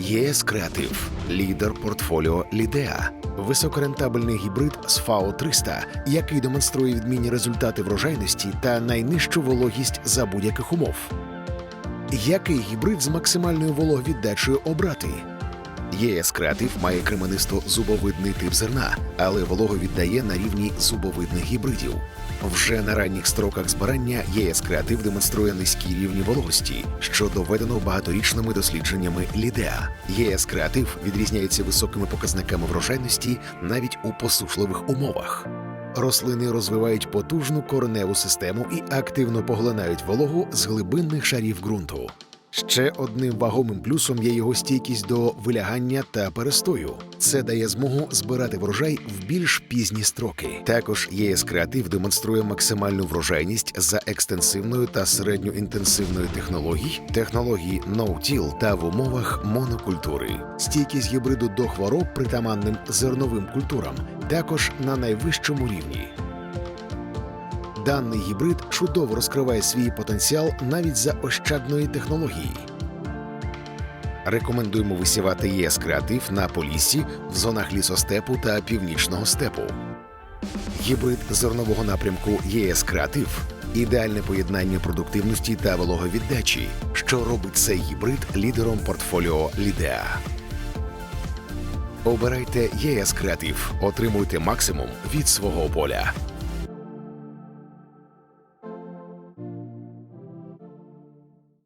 ЄС Креатив, лідер портфоліо Лідеа, високорентабельний гібрид з ФАО 300, який демонструє відмінні результати врожайності та найнижчу вологість за будь-яких умов. Який гібрид з максимальною вологовіддачею обрати? ЄС Креатив має кременисто-зубовидний тип зерна, але волого віддає на рівні зубовидних гібридів. Вже на ранніх строках збирання ЄС Креатив демонструє низькі рівні вологості, що доведено багаторічними дослідженнями Лідеа. ЄС Креатив відрізняється високими показниками врожайності навіть у посушливих умовах. Рослини розвивають потужну кореневу систему і активно поглинають вологу з глибинних шарів ґрунту. Ще одним вагомим плюсом є його стійкість до вилягання та перестою. Це дає змогу збирати врожай в більш пізні строки. Також ЄС Креатив демонструє максимальну врожайність за екстенсивною та середньоінтенсивною технологій, технології no-till та в умовах монокультури. Стійкість гібриду до хвороб притаманним зерновим культурам також на найвищому рівні. Даний гібрид чудово розкриває свій потенціал навіть за ощадної технології. Рекомендуємо висівати ЄС Креатив на поліссі в зонах лісостепу та північного степу. Гібрид зернового напрямку ЄС Креатив ідеальне поєднання продуктивності та вологовіддачі, що робить цей гібрид лідером портфоліо Лідеа. Обирайте ЄС Креатив, отримуйте максимум від свого поля.